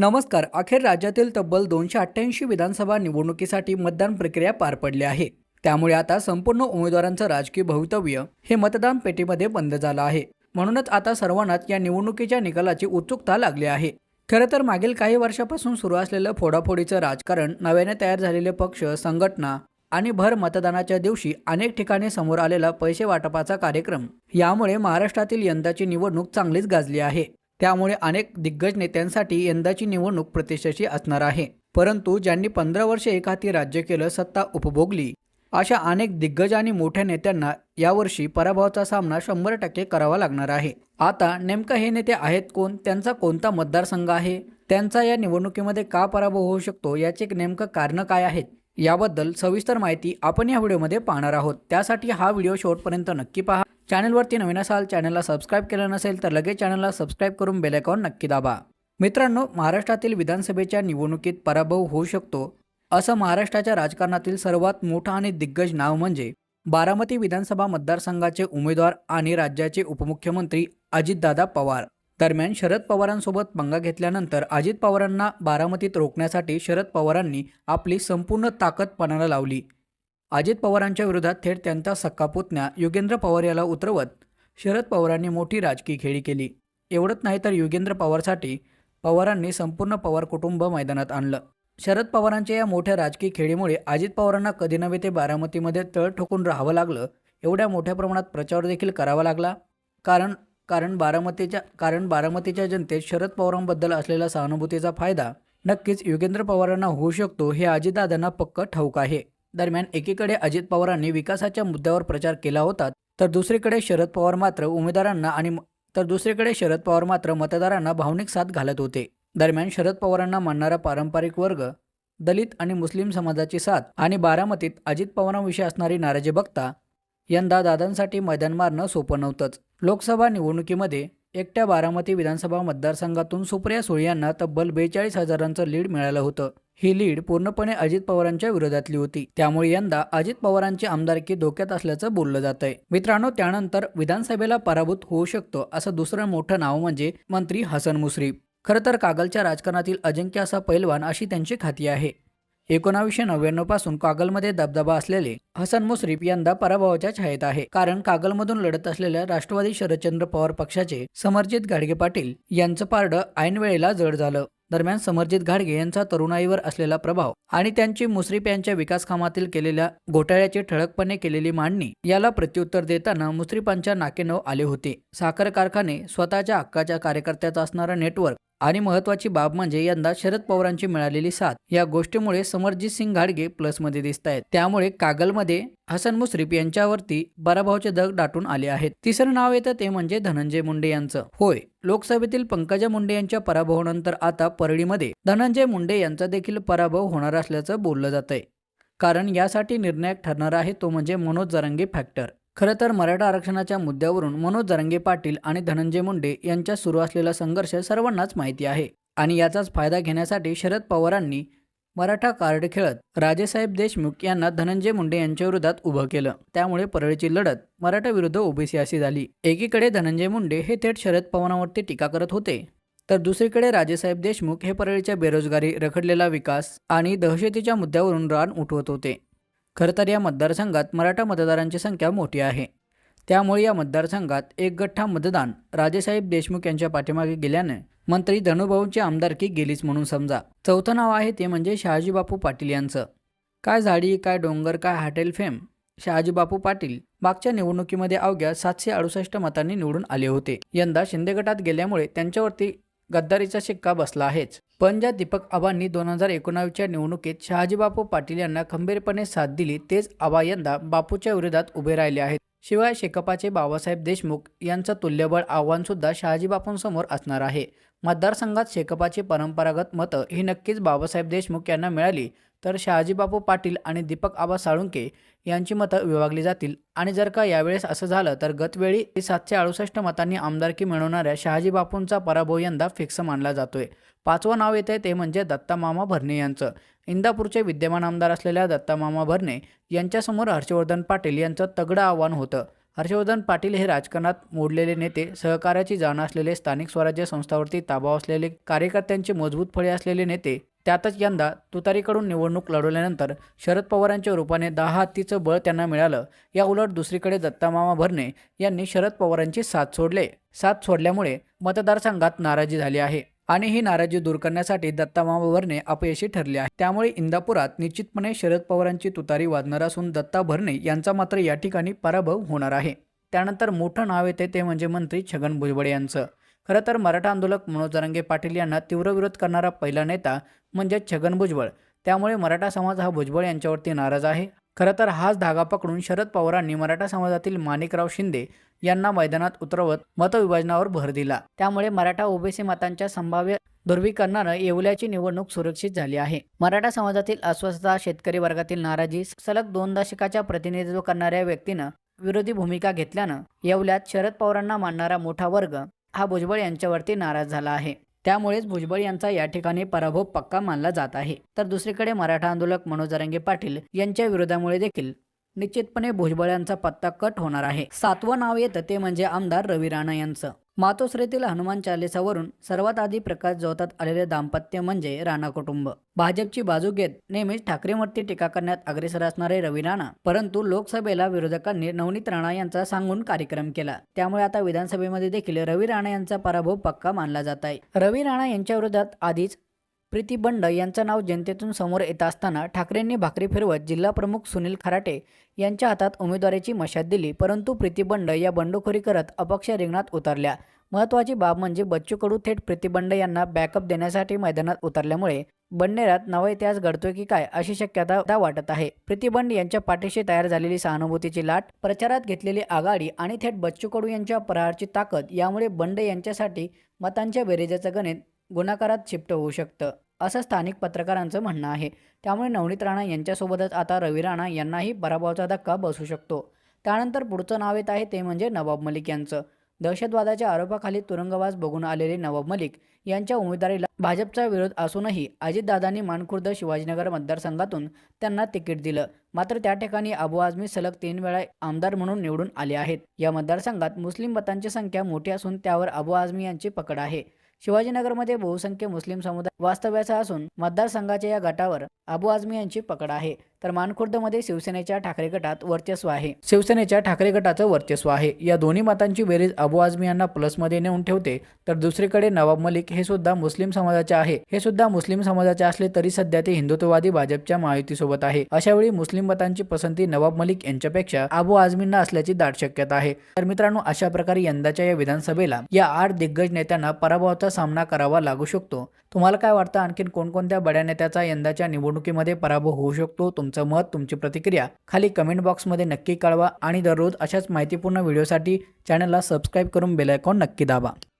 नमस्कार. अखेर राज्यातील तब्बल दोनशे अठ्ठ्याऐंशी विधानसभा निवडणुकीसाठी मतदान प्रक्रिया पार पडली आहे. त्यामुळे आता संपूर्ण उमेदवारांचं राजकीय भवितव्य हे मतदान पेटीमध्ये बंद झालं आहे. म्हणूनच आता सर्वांनाच या निवडणुकीच्या निकालाची उत्सुकता लागली आहे. खरं तर मागील काही वर्षापासून सुरू असलेलं फोडाफोडीचं राजकारण नव्याने तयार झालेले पक्ष संघटना आणि भर मतदानाच्या दिवशी अनेक ठिकाणी समोर आलेला पैसे वाटपाचा कार्यक्रम यामुळे महाराष्ट्रातील यंदाची निवडणूक चांगलीच गाजली आहे. त्यामुळे अनेक दिग्गज नेत्यांसाठी यंदाची निवडणूक प्रतिष्ठेची असणार आहे. परंतु ज्यांनी पंधरा वर्षे एकाहाती राज्य केलं सत्ता उपभोगली अशा अनेक दिग्गज आणि मोठ्या नेत्यांना यावर्षी पराभवाचा सामना शंभर टक्के करावा लागणार आहे. आता नेमकं हे नेते आहेत कोण? त्यांचा कोणता मतदारसंघ आहे? त्यांचा या निवडणुकीमध्ये का पराभव होऊ शकतो? याचे नेमकं कारणं काय आहेत? याबद्दल सविस्तर माहिती आपण या व्हिडिओमध्ये पाहणार आहोत. त्यासाठी हा व्हिडिओ शेवटपर्यंत नक्की पहा. चॅनलवरती नवीन असाल चॅनलला सबस्क्राईब केलं नसेल तर लगेच चॅनलला सबस्क्राईब करून बेलायकॉन नक्की दाबा. मित्रांनो महाराष्ट्रातील विधानसभेच्या निवडणुकीत पराभव होऊ शकतो. असं महाराष्ट्राच्या राजकारणातील सर्वात मोठं आणि दिग्गज नाव म्हणजे बारामती विधानसभा मतदारसंघाचे उमेदवार आणि राज्याचे उपमुख्यमंत्री अजितदादा पवार. दरम्यान शरद पवारांसोबत पंगा घेतल्यानंतर अजित पवारांना बारामतीत रोखण्यासाठी शरद पवारांनी आपली संपूर्ण ताकद पणाला लावली. अजित पवारांच्या विरोधात थेट त्यांचा सक्का पुतण्या युगेंद्र पवार याला उतरवत शरद पवारांनी मोठी राजकीय खेळी केली. एवढंच नाही तर युगेंद्र पवारसाठी पवारांनी संपूर्ण पवार कुटुंब मैदानात आणलं. शरद पवारांच्या या मोठ्या राजकीय खेळीमुळे अजित पवारांना कधी नव्हे ते बारामतीमध्ये तळ ठोकून राहावं लागलं. एवढ्या मोठ्या प्रमाणात प्रचार देखील करावा लागला. कारण कारण बारामतीच्या कारण बारामतीच्या जनतेत शरद पवारांबद्दल असलेला सहानुभूतीचा फायदा नक्कीच युगेंद्र पवारांना होऊ शकतो हे अजितदादांना पक्क ठाऊक आहे. दरम्यान एकीकडे अजित पवारांनी विकासाच्या मुद्द्यावर प्रचार केला होता तर दुसरीकडे शरद पवार मात्र उमेदवारांना आणि तर दुसरीकडे शरद पवार मात्र मतदारांना भावनिक साथ घालत होते. दरम्यान शरद पवारांना मानणारा पारंपरिक वर्ग दलित आणि मुस्लिम समाजाची साथ आणि बारामतीत अजित पवारांविषयी असणारी नाराजी बघता यंदा दादांसाठी मैदान मारणं सोपं नव्हतंच. लोकसभा निवडणुकीमध्ये एकट्या बारामती विधानसभा मतदारसंघातून सुप्रिया सुळे यांना तब्बल बेचाळीस हजारांचं लीड मिळालं होतं. ही लीड पूर्णपणे अजित पवारांच्या विरोधातली होती. त्यामुळे यंदा अजित पवारांची आमदारकी धोक्यात असल्याचं बोललं जात आहे मित्रांनो त्यानंतर विधानसभेला पराभूत होऊ शकतो असं दुसरं मोठं नाव म्हणजे मंत्री हसन मुश्रीफ. खरं तर कागलच्या राजकारणातील अजिंक्य असा पैलवान अशी त्यांची खाती आहे. एकोणावीसशे नव्याण्णवपासून कागलमध्ये दबदबा असलेले हसन मुश्रीफ यंदा पराभवाच्या छायेत आहे. कारण कागलमधून लढत असलेल्या राष्ट्रवादी शरदचंद्र पवार पक्षाचे समर्जित गाडगे पाटील यांचं पारडं ऐनवेळेला जड झालं. दरम्यान समर्जित घाडगे यांचा तरुणाईवर असलेला प्रभाव आणि त्यांची मुश्रीफ यांच्या विकास कामातील केलेल्या घोटाळ्याची ठळकपणे केलेली मांडणी याला प्रत्युत्तर देताना मुश्रीफांच्या नाकेनव आले होते. साखर कारखाने स्वतःच्या हक्काच्या कार्यकर्त्याचा असणारा नेटवर्क आणि महत्त्वाची बाब म्हणजे यंदा शरद पवारांची मिळालेली साथ. या गोष्टीमुळे समरजित सिंग घाडगे प्लसमध्ये दिसत आहेत त्यामुळे कागलमध्ये हसन मुश्रीफ यांच्यावरती पराभवाचे दग दाटून आले आहेत. तिसरं नाव येतं ते म्हणजे धनंजय मुंडे यांचं. होय लोकसभेतील पंकजा मुंडे यांच्या पराभवानंतर आता परळीमध्ये धनंजय मुंडे यांचा देखील पराभव होणार असल्याचं बोललं जात आहे कारण यासाठी निर्णायक ठरणार आहे तो म्हणजे मनोज जरंगे फॅक्टर खरं तर मराठा आरक्षणाच्या मुद्द्यावरून मनोज जरंगे पाटील आणि धनंजय मुंडे यांच्यात सुरू असलेला संघर्ष सर्वांनाच माहिती आहे आणि याचाच फायदा घेण्यासाठी शरद पवारांनी मराठा कार्ड खेळत राजेसाहेब देशमुख यांना धनंजय मुंडे यांच्या विरोधात उभं केलं. त्यामुळे परळीची लढत मराठा विरुद्ध ओबीसी अशी झाली. एकीकडे धनंजय मुंडे हे थेट शरद पवारांवरती टीका करत होते तर दुसरीकडे राजेसाहेब देशमुख हे परळीच्या बेरोजगारी रखडलेला विकास आणि दहशतीच्या मुद्द्यावरून रान उठवत होते. खरं तर या मतदारसंघात मराठा मतदारांची संख्या मोठी आहे. त्यामुळे या मतदारसंघात एक गठ्ठा मतदान राजेसाहेब देशमुख यांच्या पाठीमागे गेल्याने मंत्री धनुभाऊंची आमदारकी गेलीच म्हणून समजा. चौथं नाव आहे ते म्हणजे शहाजीबापू पाटील यांचं. काय झाडी काय डोंगर काय हॉटेल फेम? शहाजीबापू पाटील मागच्या निवडणुकीमध्ये अवघ्या सातशे अडुसष्ट मतांनी निवडून आले होते. यंदा शिंदे गटात गेल्यामुळे त्यांच्यावरती गद्दारीचा शिक्का बसला आहेच. पण ज्या दीपक आबांनी दोन हजार एकोणावीसच्या निवडणुकीत शहाजीबापू पाटील यांना खंबीरपणे साथ दिली तेच आबा यंदा बापूच्या विरोधात उभे राहिले आहेत. शिवाय शेकपाचे बाबासाहेब देशमुख यांचं तुल्यबळ आव्हानसुद्धा शहाजीबापूंसमोर असणार आहे. मतदारसंघात शेकपाची परंपरागत मतं ही नक्कीच बाबासाहेब देशमुख यांना मिळाली तर शहाजीबापू पाटील आणि दीपक आबा साळुंके यांची मतं विभागली जातील. आणि जर का यावेळेस असं झालं तर गतवेळी सातशे अडुसष्ट मतांनी आमदारकी मिळवणाऱ्या शहाजीबापूंचा पराभव यंदा फिक्स मानला जातोय. पाचवं नाव येते ते म्हणजे दत्तामामा भरणे यांचं. इंदापूरचे विद्यमान आमदार असलेल्या दत्तामामा भरणे यांच्यासमोर हर्षवर्धन पाटील यांचं तगडं आव्हान होतं. हर्षवर्धन पाटील हे राजकारणात मोडलेले नेते सहकार्याची जाण असलेले स्थानिक स्वराज्य संस्थांवरती ताबा असलेले कार्यकर्त्यांचे मजबूत फळे असलेले नेते त्यातच यंदा तुतारीकडून निवडणूक लढवल्यानंतर शरद पवारांच्या रूपाने दहा हत्तीचं बळ त्यांना मिळालं. या उलट दुसरीकडे दत्तामामा भरणे यांनी शरद पवारांची साथ सोडले. साथ सोडल्यामुळे मतदारसंघात नाराजी झाली आहे आणि ही नाराजी दूर करण्यासाठी दत्तामामा भरणे अपयशी ठरले आहे त्यामुळे इंदापुरात निश्चितपणे शरद पवारांची तुतारी वाजणार असून दत्ता भरणे यांचा मात्र या ठिकाणी पराभव होणार आहे. त्यानंतर मोठं नाव येते ते म्हणजे मंत्री छगन भुजबळ यांचं. खरं तर मराठा आंदोलक मनोज जरांगे पाटील यांना तीव्र विरोध करणारा पहिला नेता म्हणजे छगन भुजबळ. त्यामुळे मराठा समाज हा भुजबळ यांच्यावरती नाराज आहे. खरं तर हाच धागा पकडून शरद पवारांनी मराठा समाजातील माणिकराव शिंदे यांना मैदानात उतरवत मतविभाजनावर भर दिला. त्यामुळे मराठा ओबीसी मतांच्या संभाव्य दुर्वीकरणानं येवल्याची निवडणूक सुरक्षित झाली आहे. मराठा समाजातील अस्वस्थता शेतकरी वर्गातील नाराजी सलग दोन दशकाच्या प्रतिनिधित्व करणाऱ्या व्यक्तीनं विरोधी भूमिका घेतल्यानं येवल्यात शरद पवारांना मानणारा मोठा वर्ग हा भुजबळ यांच्यावरती नाराज झाला आहे. त्यामुळेच भुजबळ यांचा या ठिकाणी पराभव पक्का मानला जात आहे. तर दुसरीकडे मराठा आंदोलक मनोजरंगे पाटील यांच्या विरोधामुळे देखील निश्चितपणे भुजबळ यांचा पत्ता कट होणार आहे. सातवं नाव येतं ते म्हणजे आमदार रवी राणा यांचं. मातोश्रीतील हनुमान चालिसावरून सर्वात आधी प्रकाश जोतात आलेले दाम्पत्य म्हणजे राणा कुटुंब. भाजपची बाजू घेत नेहमीच ठाकरेंवरती टीका करण्यात अग्रेसर असणारे रवी राणा परंतु लोकसभेला विरोधकांनी नवनीत राणा यांचा सांगून कार्यक्रम केला. त्यामुळे आता विधानसभेमध्ये देखील रवी राणा यांचा पराभव पक्का मानला जात आहे. रवी राणा यांच्या विरोधात आधीच प्रीती बंड यांचं नाव जनतेतून समोर येत असताना ठाकरेंनी भाकरी फिरवत जिल्हा प्रमुख सुनील खराटे यांच्या हातात उमेदवारीची मशाद दिली परंतु प्रीती बंड या बंडखोरी करत अपक्ष रिंगणात उतरल्या. महत्त्वाची बाब म्हणजे बच्चू कडू थेट प्रीती बंड यांना बॅकअप देण्यासाठी मैदानात उतरल्यामुळे बंडेरात नवा इतिहास घडतोय की काय अशी शक्यता वाटत आहे. प्रतिबंड यांच्या पाठीशी तयार झालेली सहानुभूतीची लाट प्रचारात घेतलेली आघाडी आणि थेट बच्चू कडू यांच्या प्रहारची ताकद यामुळे बंड यांच्यासाठी मतांच्या बेरेजाचं गणित गुणाकारात शिफ्ट होऊ शकतं असं स्थानिक पत्रकारांचं म्हणणं आहे. त्यामुळे नवनीत राणा यांच्यासोबतच आता रवी राणा यांनाही पराभवाचा धक्का बसू शकतो. त्यानंतर पुढचं नाव येत आहे ते म्हणजे नवाब मलिक यांचं. दहशतवादाच्या आरोपाखाली तुरुंगवास बघून आलेले नवाब मलिक यांच्या उमेदवारीला भाजपचा विरोध असूनही अजितदादांनी मानखुर्द शिवाजीनगर मतदारसंघातून त्यांना तिकीट दिलं. मात्र त्या ठिकाणी अबू आझमी सलग तीन वेळा आमदार म्हणून निवडून आले आहेत. या मतदारसंघात मुस्लिम मतांची संख्या मोठी असून त्यावर अबू आझमी यांची पकड आहे. शिवाजीनगरमध्ये बहुसंख्य मुस्लिम समुदाय वास्तव्याचा असून मतदारसंघाच्या या गटावर अबू आझमी यांची पकड आहे. तर मानखुर्दमध्ये शिवसेनेच्या ठाकरे गटात वर्चस्व आहे. शिवसेनेच्या ठाकरे गटाचं वर्चस्व आहे. या दोन्ही मतांची बेरीज अबू आझमी यांना प्लसमध्ये नेऊन ठेवते तर दुसरीकडे नवाब मलिक हे सुद्धा मुस्लिम समाजाचे आहे. हे सुद्धा मुस्लिम समाजाचे असले तरी सध्या ते हिंदुत्ववादी भाजपच्या महायुतीसोबत आहे. अशावेळी मुस्लिम मतांची पसंती नवाब मलिक यांच्यापेक्षा अबू आझमींना असल्याची दाट शक्यता आहे. तर मित्रांनो अशा प्रकारे यंदाच्या या विधानसभेला या आठ दिग्गज नेत्यांना पराभवाचा सामना करावा लागू शकतो. तुम्हाला काय वाटतं? आणखीन कोणकोणत्या बड्या नेत्याचा यंदाच्या निवडणुकीमध्ये पराभव होऊ शकतो? तुमचं मत तुमची प्रतिक्रिया खाली कमेंट बॉक्समध्ये नक्की कळवा आणि दररोज अशाच माहितीपूर्ण व्हिडिओसाठी चॅनलला सबस्क्राईब करून बेलायकॉन नक्की दाबा.